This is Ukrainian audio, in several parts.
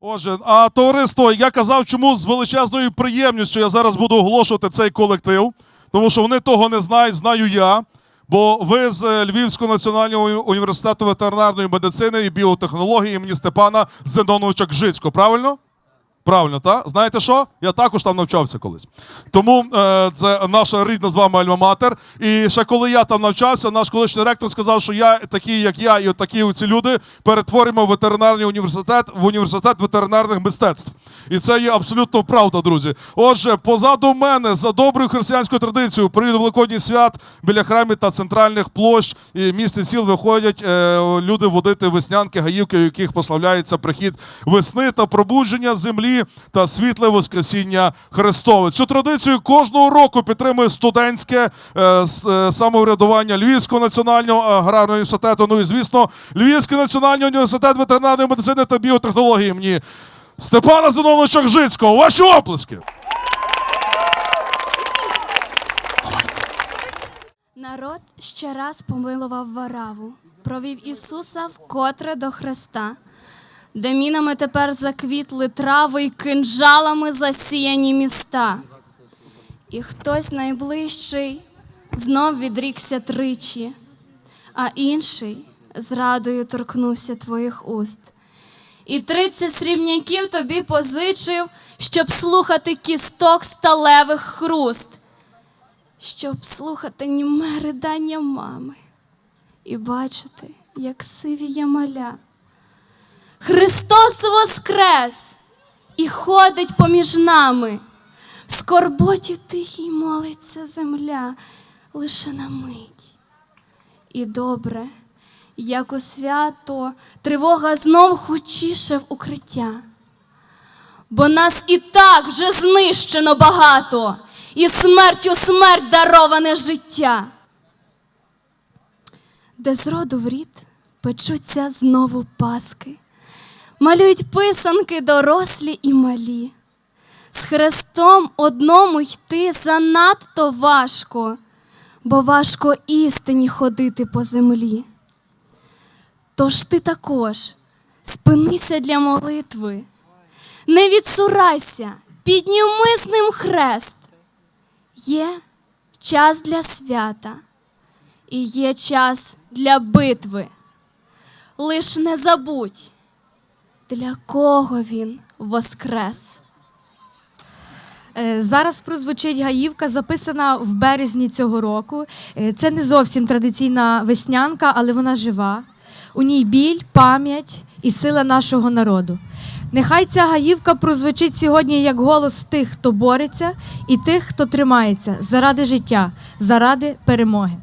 Отже, а товариство, я казав, чому з величезною приємністю я зараз буду оголошувати цей колектив, тому що вони того не знають, знаю я. Бо ви з е, Львівського національного університету ветеринарної медицини і біотехнології імені Степана Зеноновича Кжицького, правильно? Правильно, так? Знаєте що? Я також там навчався колись. Тому е, це наша рідна з вами альма-матер. І ще коли я там навчався, наш колишній ректор сказав, що я, такий, як я, і от такі оці люди, перетворимо ветеринарний університет в університет ветеринарних мистецтв. І це є абсолютно правда, друзі. Отже, позаду мене за доброю християнською традицією період Великодніх свят біля храмів та центральних площ і міст і сіл виходять е, люди водити веснянки, гаївки, у яких прославляється прихід весни та пробудження землі та світле Воскресіння Христове. Цю традицію кожного року підтримує студентське е, е, самоврядування Львівського національного аграрного університету. Ну і звісно, Львівський національний університет ветеринарної медицини та біотехнології імені Степана Зиновича Гжицького. Ваші оплески! Народ ще раз помилував вараву, провів Ісуса вкотре до Христа, де мінами тепер заквітли трави й кинджалами засіяні міста. І хтось найближчий знов відрікся тричі, а інший зрадою торкнувся твоїх уст. І тридцять срібняків тобі позичив, щоб слухати кісток сталевих хруст щоб слухати німе ридання мами і бачити, як сивіє маля. Христос воскрес і ходить поміж нами. В скорботі тихій молиться земля лише на мить. І добре, як у свято, тривога знов хочіше в укриття. Бо нас і так вже знищено багато, і смертю смерть дароване життя. Де з роду в рід печуться знову паски, малюють писанки дорослі і малі. З Христом одному йти занадто важко, бо важко істині ходити по землі. Тож ти також спинися для молитви. Не відсурайся, підніми з ним хрест. Є час для свята і є час для битви. Лиш не забудь, для кого він воскрес. Е, Зараз прозвучить гаївка, записана в березні цього року. Е, Це не зовсім традиційна веснянка, але вона жива. У ній біль, пам'ять і сила нашого народу. Нехай ця гаївка прозвучить сьогодні як голос тих, хто бореться, і тих, хто тримається заради життя, заради перемоги.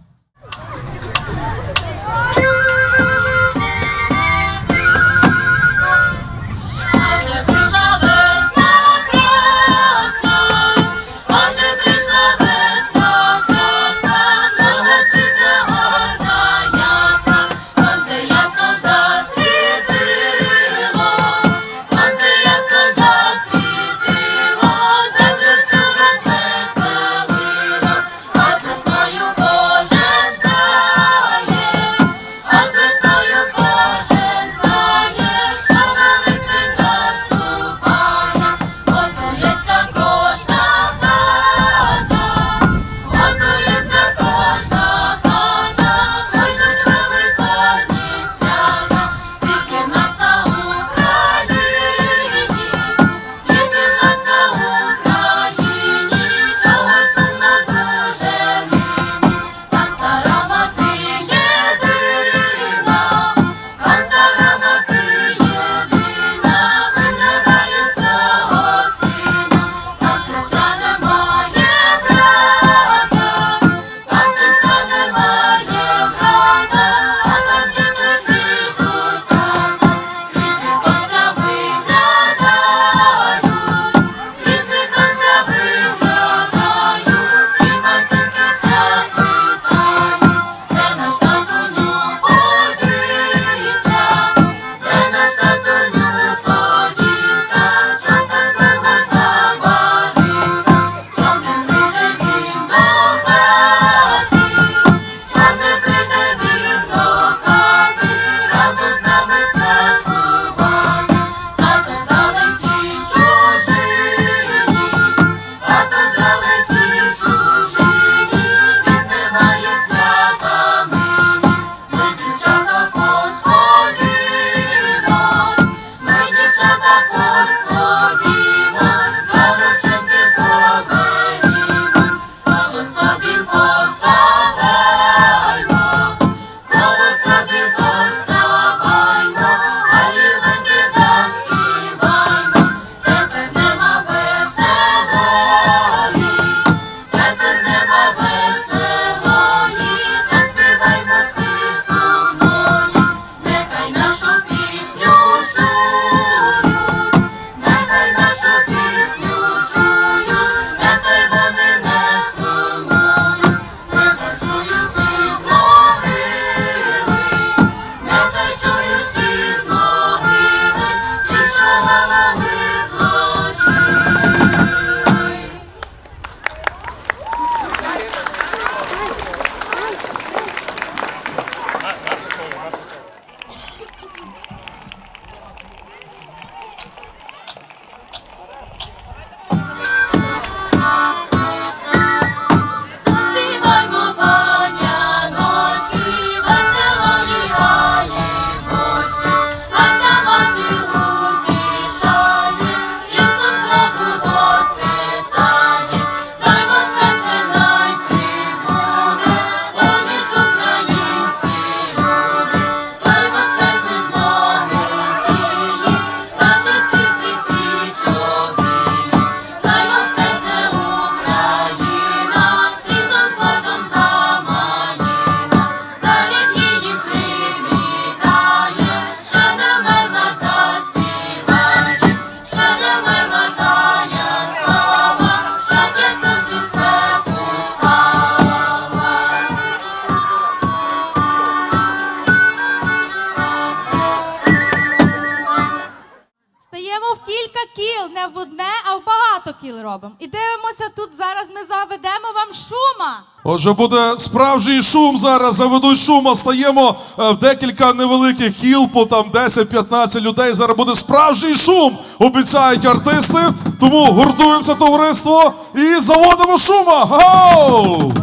Отже, буде справжній шум зараз. Заведуть шум, а стаємо е, в декілька невеликих кіл, по там 10-15 людей. Зараз буде справжній шум. Обіцяють артисти. Тому гуртуємося, товариство, і заводимо шума. Гоу!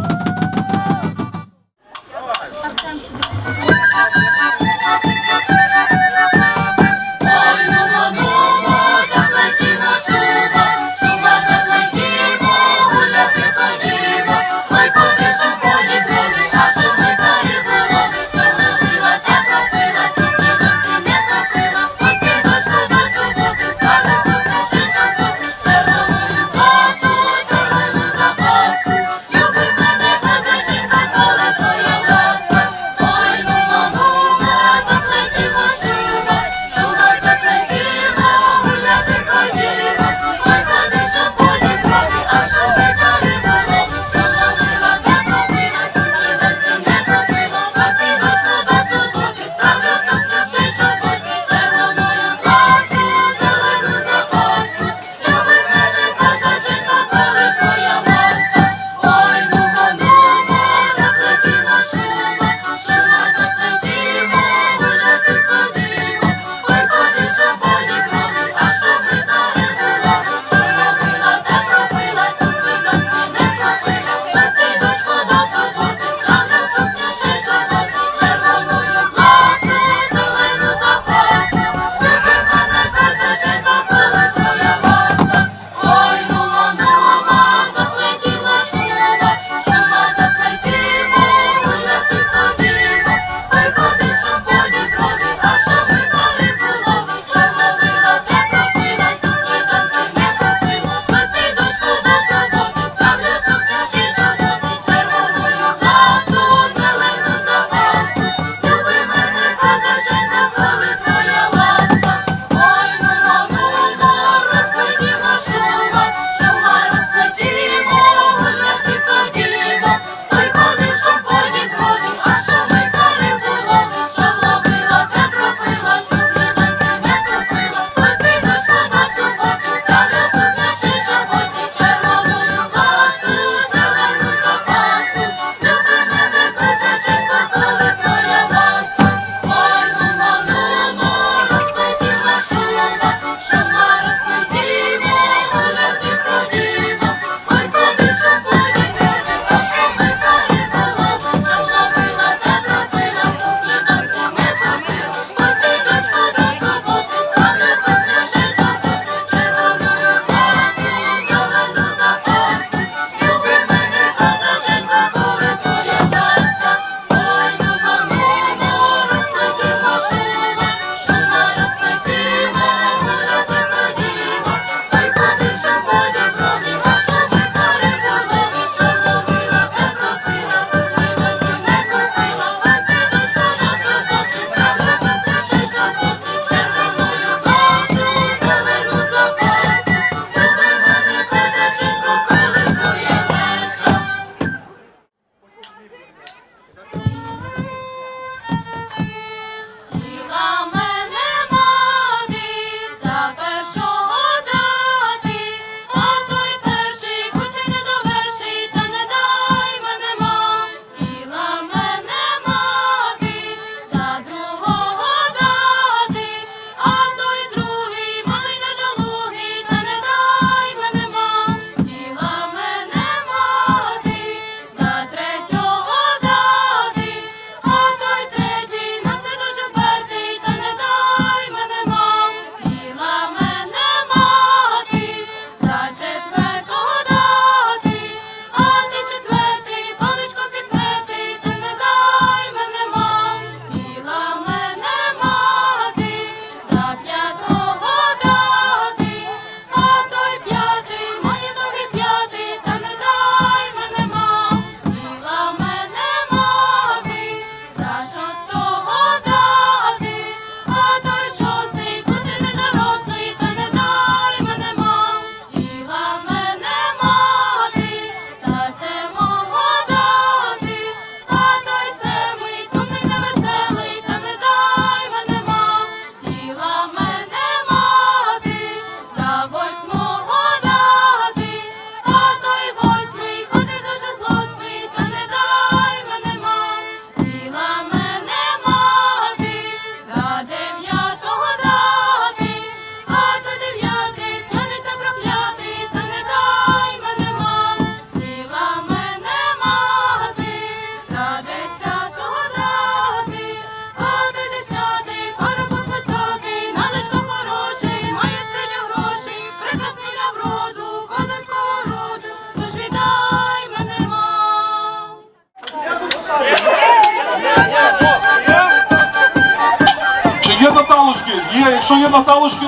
Якщо є Наталочки,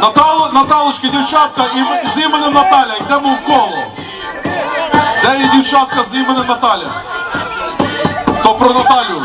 Натал... Наталочки, дівчатка і з іменем Наталя, йдемо в коло. Де є дівчатка з іменем Наталя? То про Наталю.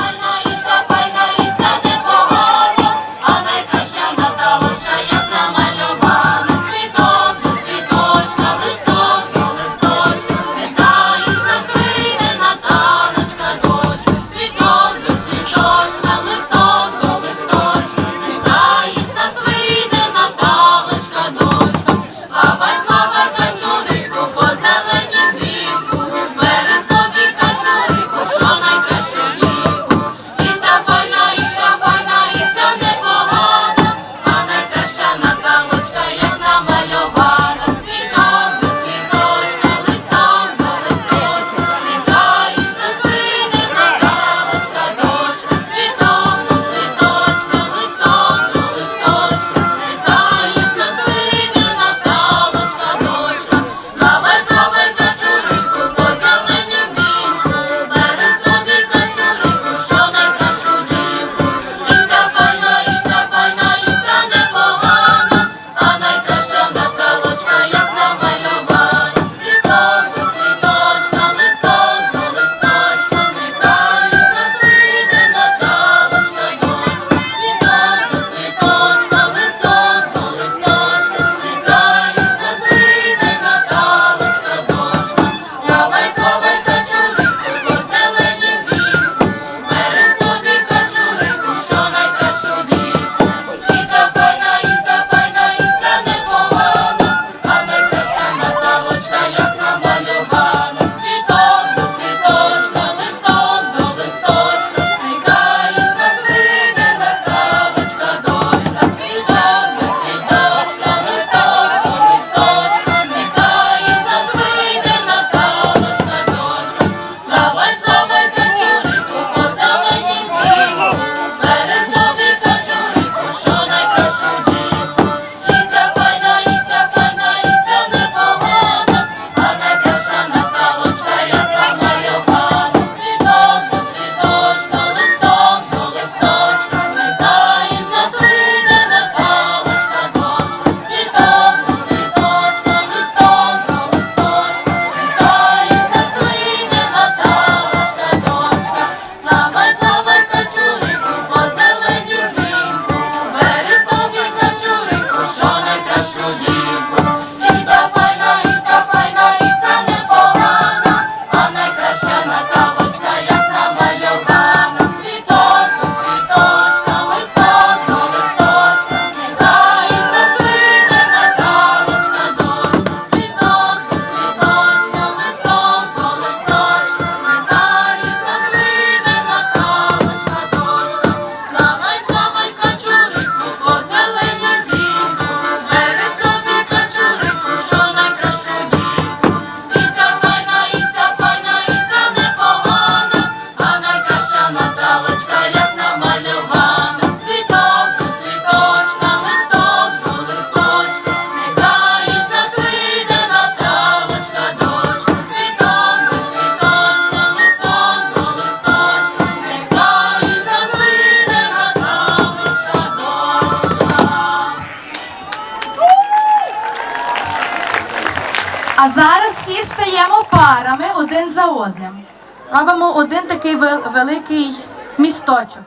одним. Робимо один такий великий місточок.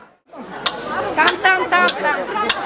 Там, там, там, там.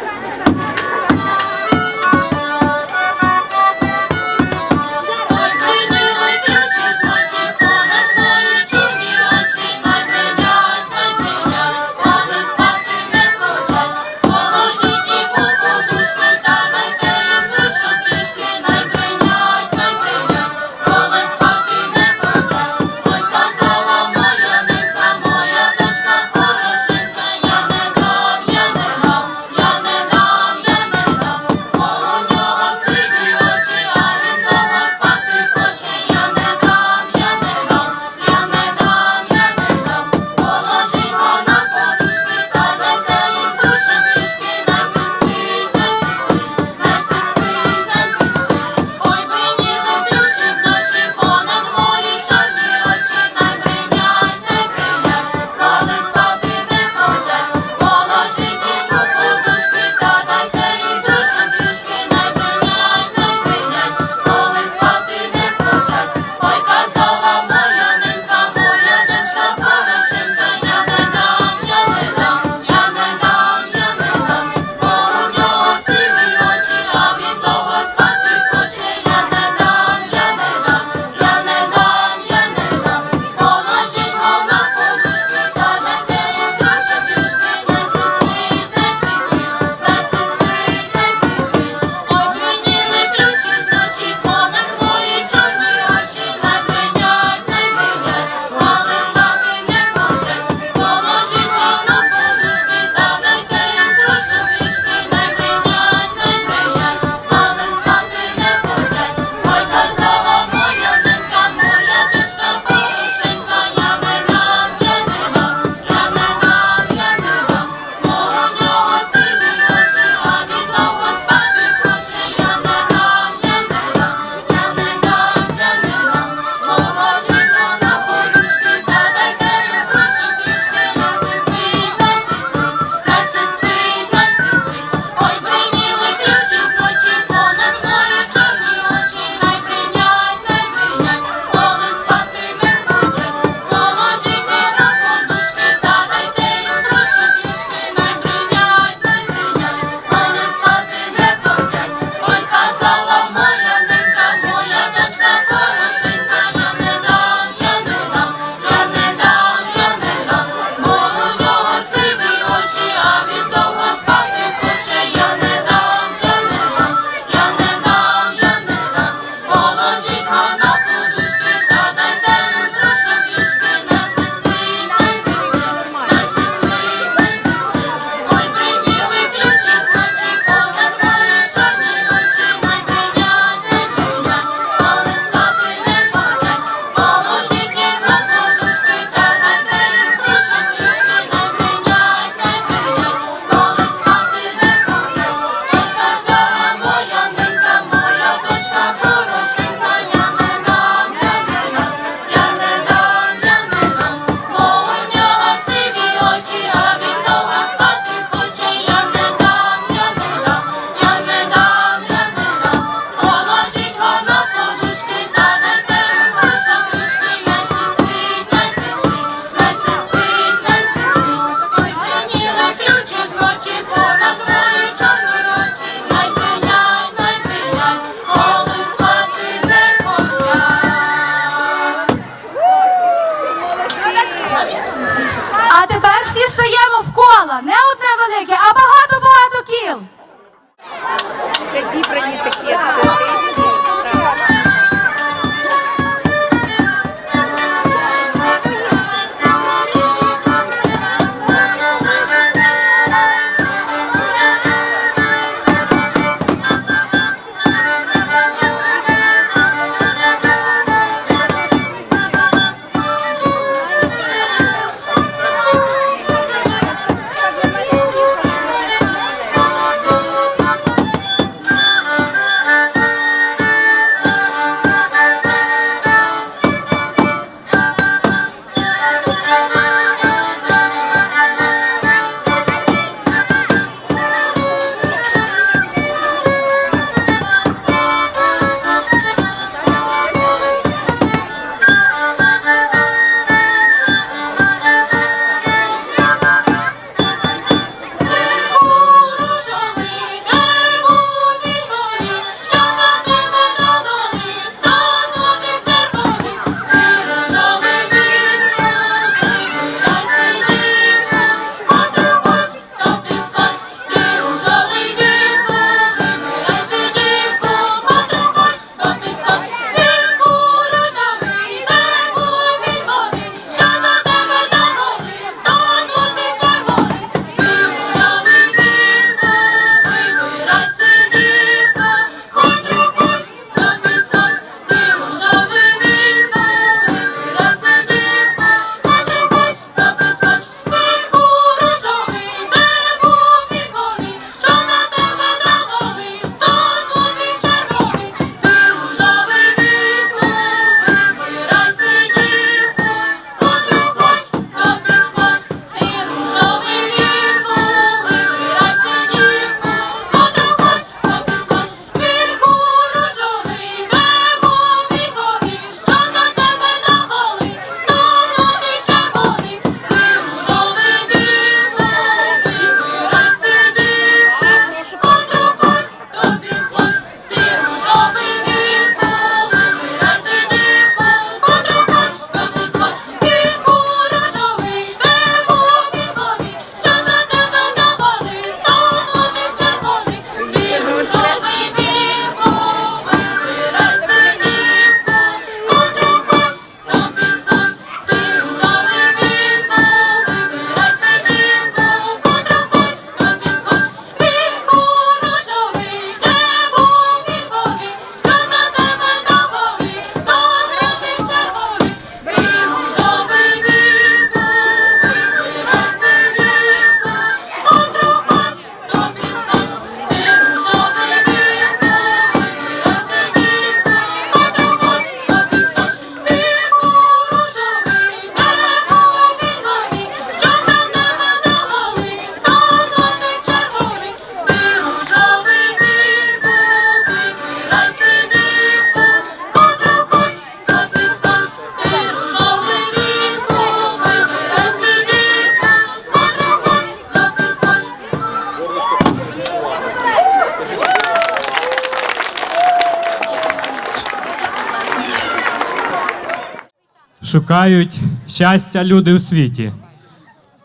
Шукають щастя люди у світі,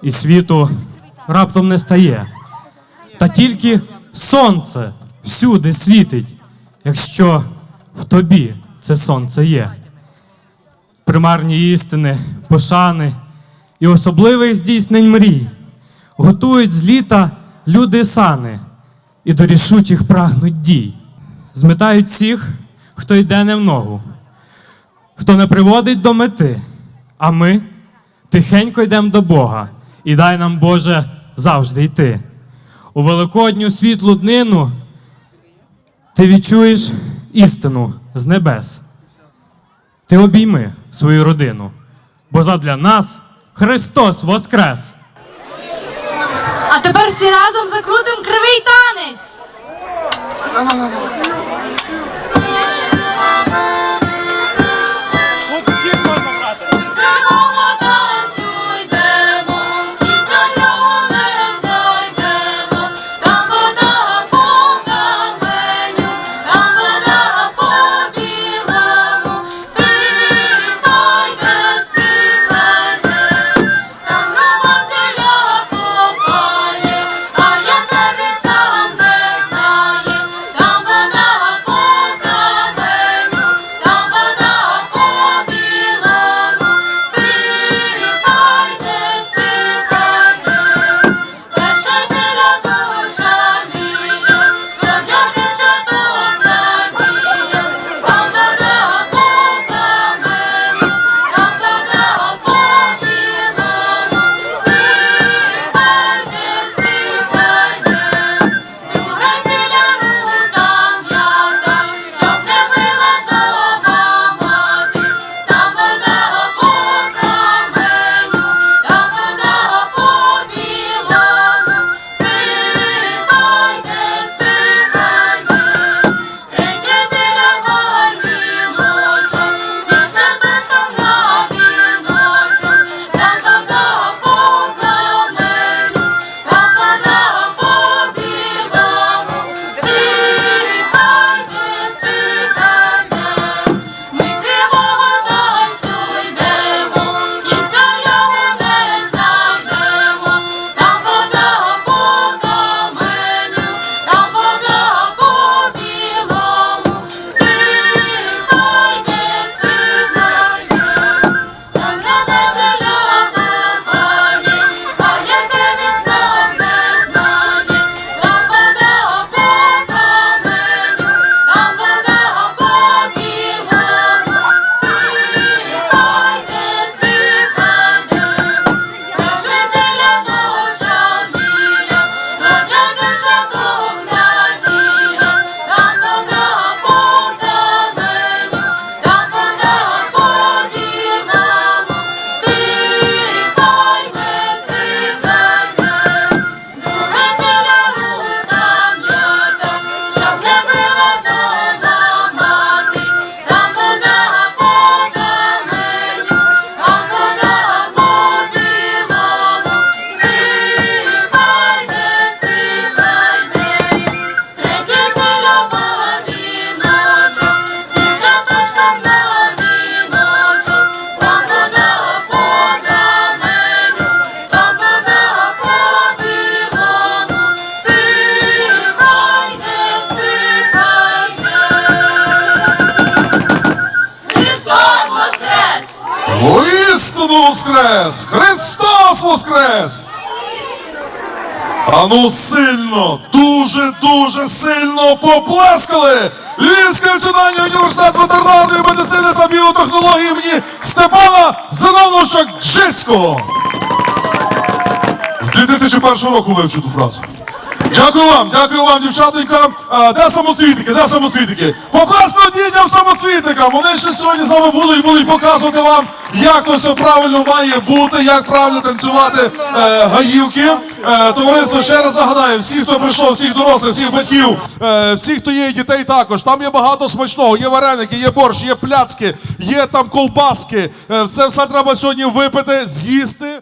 і світу раптом не стає. Та тільки сонце всюди світить, якщо в тобі це сонце є. Примарні істини, пошани і особливих здійснень мрій готують з літа люди сани і до рішучих прагнуть дій. Зметають всіх, хто йде не в ногу, хто не приводить до мети, а ми тихенько йдемо до Бога, і дай нам, Боже, завжди йти. У великодню світлу днину ти відчуєш істину з небес. Ти обійми свою родину, бо задля нас Христос воскрес! А тепер всі разом закрутимо кривий танець. Воістину воскрес! Христос воскрес! Ану сильно, дуже дуже сильно поплескали! Львівський національний університет ветеринарної медицини та біотехнології імені Степана Зиноновича Гжицького. З 2001 року вивчив ту фразу. Дякую вам, дякую вам, дівчатонька. Де самоцвітики? Де самоцвітики? Поплескали дітям самоцвітикам. Вони ще сьогодні з вами будуть, будуть показувати вам, як все правильно має бути, як правильно танцювати е, гаївки. Е, товариство, ще раз загадаю, всі, хто прийшов, всіх дорослих, всіх батьків, е, всі, хто є дітей також. Там є багато смачного, є вареники, є борщ, є пляцки, є там ковбаски. Е, все, все треба сьогодні випити, з'їсти.